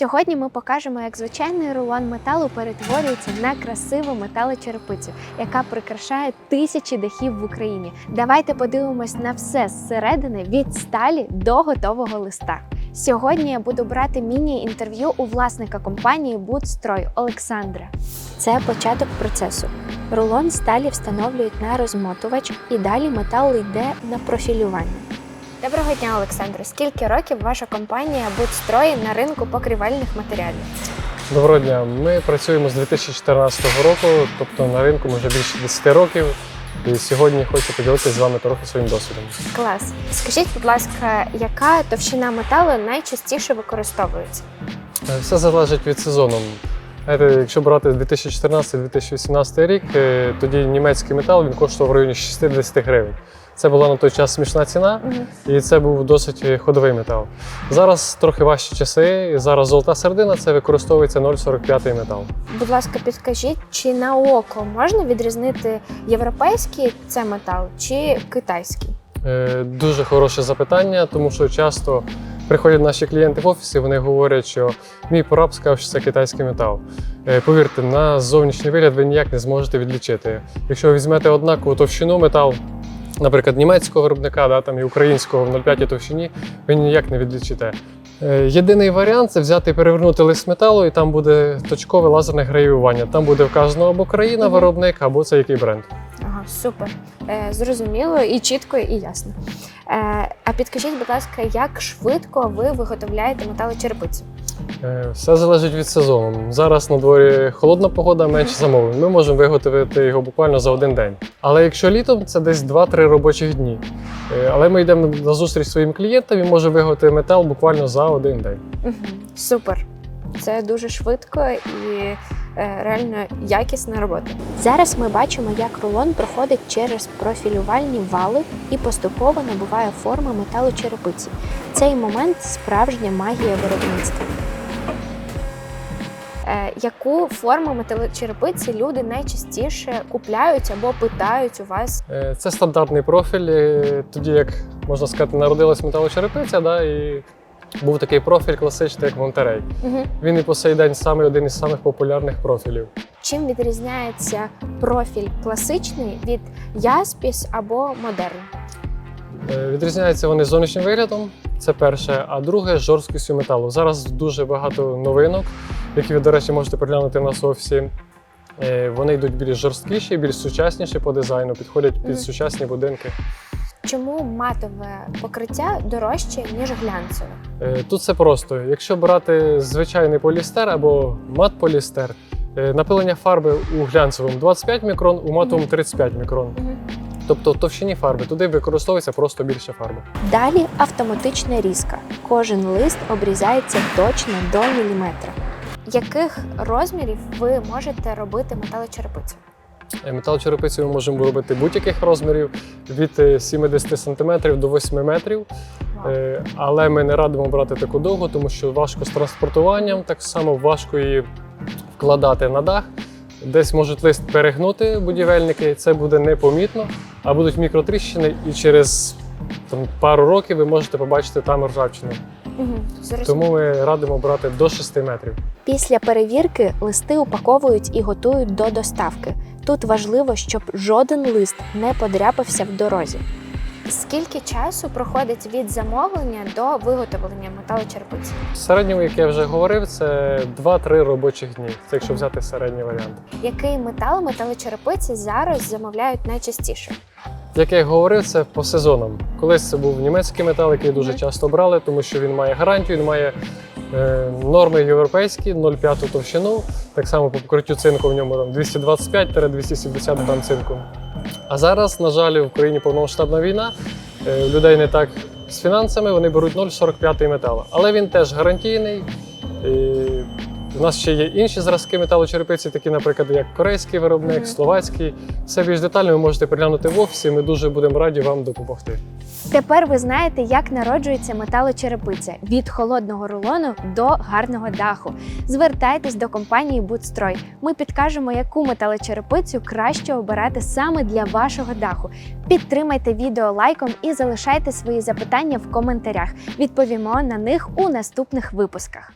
Сьогодні ми покажемо, як звичайний рулон металу перетворюється на красиву металочерепицю, яка прикрашає тисячі дахів в Україні. Давайте подивимось на все зсередини від сталі до готового листа. Сьогодні я буду брати міні-інтерв'ю у власника компанії Будстрой Олександра. Це початок процесу. Рулон сталі встановлюють на розмотувач і далі метал йде на профілювання. Доброго дня, Олександре. Скільки років ваша компанія Будстрой на ринку покрівельних матеріалів? Доброго дня. Ми працюємо з 2014 року, тобто на ринку ми вже більше 10 років. І сьогодні хочу поділитися з вами трохи своїм досвідом. Клас. Скажіть, будь ласка, яка товщина металу найчастіше використовується? Е, Все залежить від сезону. Знаєте, якщо брати 2014-2018 рік, е, тоді німецький метал він коштував в районі 60 гривень. Це була на той час смішна ціна, і це був досить ходовий метал. Зараз трохи важчі часи. і Зараз золота середина це використовується 0,45 метал. Будь ласка, підкажіть, чи на око можна відрізнити європейський це метал чи китайський? Е, Дуже хороше запитання, тому що часто приходять наші клієнти в офіс і вони говорять, що мій прораб сказав, що це китайський метал. Е, Повірте, на зовнішній вигляд ви ніяк не зможете відлічити. Якщо ви візьмете однакову товщину метал, наприклад, німецького виробника да, там, і українського в 0,5 товщині, ви ніяк не відлічите. Е, Єдиний варіант це взяти і перевернути лист металу, і там буде точкове лазерне гравіювання. Там буде вказано або країна, Мгм. виробник, або це який бренд. Ага, супер. Е, зрозуміло і чітко, і ясно. Е, а підкажіть, будь ласка, як швидко ви виготовляєте металочерепицю? Е, Все залежить від сезону. Зараз на дворі холодна погода, менше замовлень. Ми можемо виготовити його буквально за один день. Але якщо літом, це десь 2-3 робочих дні. Е, Але ми йдемо на зустріч своїм клієнтам і можемо виготовити метал буквально за один день. Угу. Супер. Це дуже швидко і е, реально якісна робота. Зараз ми бачимо, як рулон проходить через профілювальні вали і поступово набуває форми металочерепиці. Цей момент справжня магія виробництва. Е, яку форму металочерепиці люди найчастіше купляють або питають у вас? Е, Це стандартний профіль. Е, Тоді, як можна сказати, народилась металочерепиця, да, і був такий профіль класичний, як Монтерей. Угу. Він і по сей день саме один із самих популярних профілів. Чим відрізняється профіль класичний від яспіс або модерн? Відрізняються вони зовнішнім виглядом, це перше, а друге жорсткістю металу. Зараз дуже багато новинок, які ви, до речі, можете переглянути в нас в офісі. Е, Вони йдуть більш жорсткіші, більш сучасніші по дизайну, підходять під сучасні будинки. Чому матове покриття дорожче, ніж глянцеве? Е, Тут все просто. Якщо брати звичайний полістер або мат-полістер, е, напилення фарби у глянцевому 25 мікрон, у матовому 35 мікрон. Тобто в товщині фарби туди використовується просто більше фарби. Далі автоматична різка. Кожен лист обрізається точно до міліметра. Яких розмірів ви можете робити металочерепицю? Е, Металочерепицю ми можемо робити будь-яких розмірів від е, 70 см до 8 метрів. Е, Але ми не радимо брати таку довго, тому що важко з транспортуванням, так само важко її вкладати на дах. Десь можуть лист перегнути будівельники, це буде непомітно, а будуть мікротріщини, і через там, пару років ви можете побачити там ржавчину. Угу. Тому ми радимо брати до 6 метрів. Після перевірки листи упаковують і готують до доставки. Тут важливо, щоб жоден лист не подряпався в дорозі. Скільки часу проходить від замовлення до виготовлення металочерепиці? В середньому, як я вже говорив, це 2-3 робочих дні. Це якщо взяти середній варіант. Який метал металочерепиці зараз замовляють найчастіше? Як я й говорив, це по сезонам. Колись це був німецький метал, який дуже часто брали, тому що він має гарантію, він має е, норми європейські, 0,5 товщину. Так само по покриттю цинку в ньому там 225-270 грам цинку. А зараз, на жаль, в Україні повномасштабна війна. е, людей не так з фінансами, вони беруть 0,45 метал. Але він теж гарантійний. І у нас ще є інші зразки металочерепиці, такі, наприклад, як корейський виробник, словацький. Все більш детально ви можете переглянути в офісі. Ми дуже будемо раді вам допомогти. Тепер ви знаєте, як народжується металочерепиця від холодного рулону до гарного даху. Звертайтесь до компанії Будстрой. Ми підкажемо, яку металочерепицю краще обирати саме для вашого даху. Підтримайте відео лайком і залишайте свої запитання в коментарях. Відповімо на них у наступних випусках.